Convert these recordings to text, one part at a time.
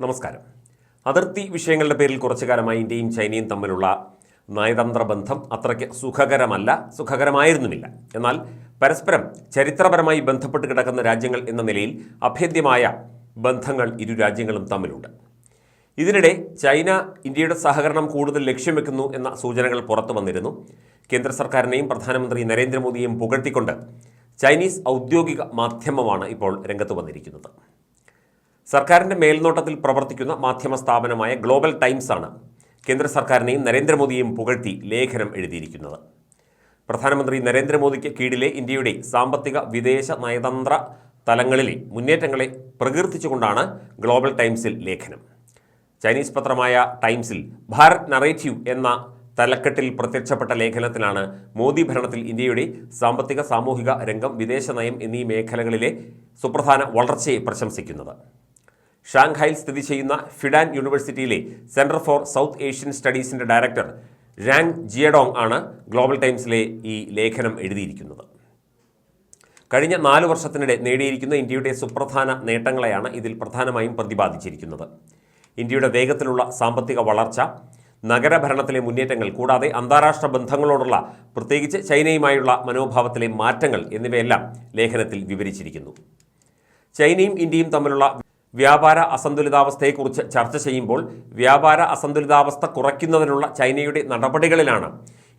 നമസ്കാരം. അതിർത്തി വിഷയങ്ങളുടെ പേരിൽ കുറച്ചു കാലമായി ഇന്ത്യയും ചൈനയും തമ്മിലുള്ള നയതന്ത്ര ബന്ധം അത്രയ്ക്ക് സുഖകരമല്ല സുഖകരമായിരുന്നുമില്ല. എന്നാൽ പരസ്പരം ചരിത്രപരമായി ബന്ധപ്പെട്ട് കിടക്കുന്ന രാജ്യങ്ങൾ എന്ന നിലയിൽ അഭേദ്യമായ ബന്ധങ്ങൾ ഇരു രാജ്യങ്ങളും തമ്മിലുണ്ട്. ഇതിനിടെ ചൈന ഇന്ത്യയുടെ സഹകരണം കൂടുതൽ ലക്ഷ്യം വെക്കുന്നു എന്ന സൂചനകൾ പുറത്തു വന്നിരുന്നു. കേന്ദ്ര സർക്കാരിനെയും പ്രധാനമന്ത്രി നരേന്ദ്രമോദിയെയും പുകഴ്ത്തിക്കൊണ്ട് ചൈനീസ് ഔദ്യോഗിക മാധ്യമമാണ് ഇപ്പോൾ രംഗത്ത് വന്നിരിക്കുന്നത്. സർക്കാരിന്റെ മേൽനോട്ടത്തിൽ പ്രവർത്തിക്കുന്ന മാധ്യമ സ്ഥാപനമായ ഗ്ലോബൽ ടൈംസ് ആണ് കേന്ദ്ര സർക്കാരിനെയും നരേന്ദ്രമോദിയെയും പുകഴ്ത്തി ലേഖനം എഴുതിയിരിക്കുന്നത്. പ്രധാനമന്ത്രി നരേന്ദ്രമോദിക്ക് കീഴിലെ ഇന്ത്യയുടെ സാമ്പത്തിക വിദേശ നയതന്ത്ര തലങ്ങളിലെ മുന്നേറ്റങ്ങളെ പ്രകീർത്തിച്ചുകൊണ്ടാണ് ഗ്ലോബൽ ടൈംസിൽ ലേഖനം. ചൈനീസ് പത്രമായ ടൈംസിൽ ഭാരത് നറേറ്റീവ് എന്ന തലക്കെട്ടിൽ പ്രത്യക്ഷപ്പെട്ട ലേഖനത്തിലാണ് മോദി ഭരണത്തിൽ ഇന്ത്യയുടെ സാമ്പത്തിക സാമൂഹിക രംഗം വിദേശ നയം എന്നീ മേഖലകളിലെ സുപ്രധാന വളർച്ചയെ പ്രശംസിക്കുന്നത്. ഷാങ്ഹായിൽ സ്ഥിതി ചെയ്യുന്ന ഫിഡാൻ യൂണിവേഴ്സിറ്റിയിലെ സെന്റർ ഫോർ സൗത്ത് ഏഷ്യൻ സ്റ്റഡീസിന്റെ ഡയറക്ടർ റാങ് ജിയഡോങ് ആണ് ഗ്ലോബൽ ടൈംസിലെ ഈ ലേഖനം എഴുതിയിരിക്കുന്നത്. കഴിഞ്ഞ നാല് വർഷത്തിനിടെ നേടിയിരിക്കുന്ന ഇന്ത്യയുടെ സുപ്രധാന നേട്ടങ്ങളെയാണ് ഇതിൽ പ്രധാനമായും പ്രതിപാദിച്ചിരിക്കുന്നത്. ഇന്ത്യയുടെ വേഗത്തിലുള്ള സാമ്പത്തിക വളർച്ച നഗരഭരണത്തിലെ മുന്നേറ്റങ്ങൾ കൂടാതെ അന്താരാഷ്ട്ര ബന്ധങ്ങളോടുള്ള പ്രത്യേകിച്ച് ചൈനയുമായുള്ള മനോഭാവത്തിലെ മാറ്റങ്ങൾ എന്നിവയെല്ലാം ലേഖനത്തിൽ വിവരിച്ചിരിക്കുന്നു. ചൈനയും ഇന്ത്യയും തമ്മിലുള്ള വ്യാപാര അസന്തുലിതാവസ്ഥയെക്കുറിച്ച് ചർച്ച ചെയ്യുമ്പോൾ വ്യാപാര അസന്തുലിതാവസ്ഥ കുറയ്ക്കുന്നതിനുള്ള ചൈനയുടെ നടപടികളിലാണ്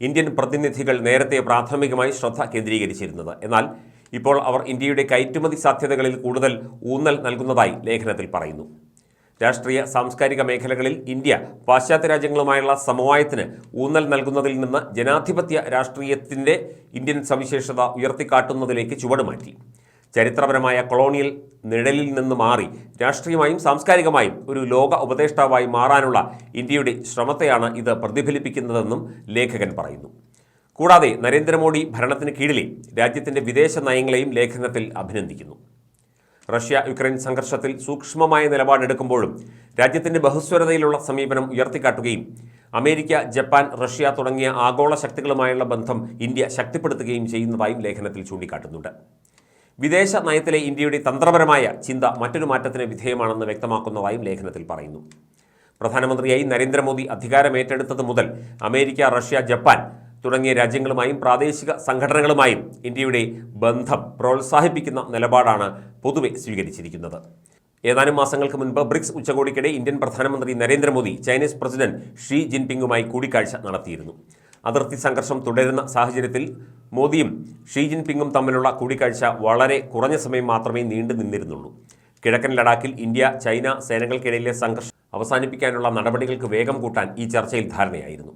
ഇന്ത്യൻ പ്രതിനിധികൾ നേരത്തെ പ്രാഥമികമായി ശ്രദ്ധ കേന്ദ്രീകരിച്ചിരുന്നത്. എന്നാൽ ഇപ്പോൾ അവർ ഇന്ത്യയുടെ കയറ്റുമതി സാധ്യതകളിൽ കൂടുതൽ ഊന്നൽ നൽകുന്നതായി ലേഖനത്തിൽ പറയുന്നു. രാഷ്ട്രീയ സാംസ്കാരിക മേഖലകളിൽ ഇന്ത്യ പാശ്ചാത്യ രാജ്യങ്ങളുമായുള്ള സമവായത്തിന് ഊന്നൽ നൽകുന്നതിൽ നിന്ന് ജനാധിപത്യ രാഷ്ട്രീയത്തിന്റെ ഇന്ത്യൻ സവിശേഷത ഉയർത്തിക്കാട്ടുന്നതിലേക്ക് ചുവടുമാറ്റി ചരിത്രപരമായ കൊളോണിയൽ നിഴലിൽ നിന്ന് മാറി രാഷ്ട്രീയമായും സാംസ്കാരികമായും ഒരു ലോക ഉപദേഷ്ടാവായി മാറാനുള്ള ഇന്ത്യയുടെ ശ്രമത്തെയാണ് ഇത് പ്രതിഫലിപ്പിക്കുന്നതെന്നും ലേഖകൻ പറയുന്നു. കൂടാതെ നരേന്ദ്രമോദി ഭരണത്തിന് കീഴിലെ രാജ്യത്തിന്റെ വിദേശ നയങ്ങളെയും ലേഖനത്തിൽ അഭിനന്ദിക്കുന്നു. റഷ്യ യുക്രൈൻ സംഘർഷത്തിൽ സൂക്ഷ്മമായ നിലപാടെടുക്കുമ്പോഴും രാജ്യത്തിന്റെ ബഹുസ്വരതയിലുള്ള സമീപനം ഉയർത്തിക്കാട്ടുകയും അമേരിക്ക ജപ്പാൻ റഷ്യ തുടങ്ങിയ ആഗോള ശക്തികളുമായുള്ള ബന്ധം ഇന്ത്യ ശക്തിപ്പെടുത്തുകയും ചെയ്യുന്നതായും ലേഖനത്തിൽ ചൂണ്ടിക്കാട്ടുന്നുണ്ട്. വിദേശ നയത്തിലെ ഇന്ത്യയുടെ തന്ത്രപരമായ ചിന്ത മറ്റൊരു മാറ്റത്തിന് വിധേയമാണെന്ന് വ്യക്തമാക്കുന്നതായും ലേഖനത്തിൽ പറയുന്നു. പ്രധാനമന്ത്രിയായി നരേന്ദ്രമോദി അധികാരമേറ്റെടുത്തത് മുതൽ അമേരിക്ക റഷ്യ ജപ്പാൻ തുടങ്ങിയ രാജ്യങ്ങളുമായും പ്രാദേശിക സംഘടനകളുമായും ഇന്ത്യയുടെ ബന്ധം പ്രോത്സാഹിപ്പിക്കുന്ന നിലപാടാണ് പൊതുവെ സ്വീകരിച്ചിരിക്കുന്നത്. ഏതാനും മാസങ്ങൾക്ക് മുൻപ് ബ്രിക്സ് ഉച്ചകോടിക്കിടെ ഇന്ത്യൻ പ്രധാനമന്ത്രി നരേന്ദ്രമോദി ചൈനീസ് പ്രസിഡന്റ് ഷീ ജിൻപിങ്ങുമായി കൂടിക്കാഴ്ച നടത്തിയിരുന്നു. അതിർത്തി സംഘർഷം തുടരുന്ന സാഹചര്യത്തിൽ മോദിയും ഷീ ജിൻപിങ്ങും തമ്മിലുള്ള കൂടിക്കാഴ്ച വളരെ കുറഞ്ഞ സമയം മാത്രമേ നീണ്ടു നിന്നിരുന്നുള്ളൂ. കിഴക്കൻ ലഡാക്കിൽ ഇന്ത്യ ചൈന സേനകൾക്കിടയിലെ സംഘർഷം അവസാനിപ്പിക്കാനുള്ള നടപടികൾക്ക് വേഗം കൂട്ടാൻ ഈ ചർച്ചയിൽ ധാരണയായിരുന്നു.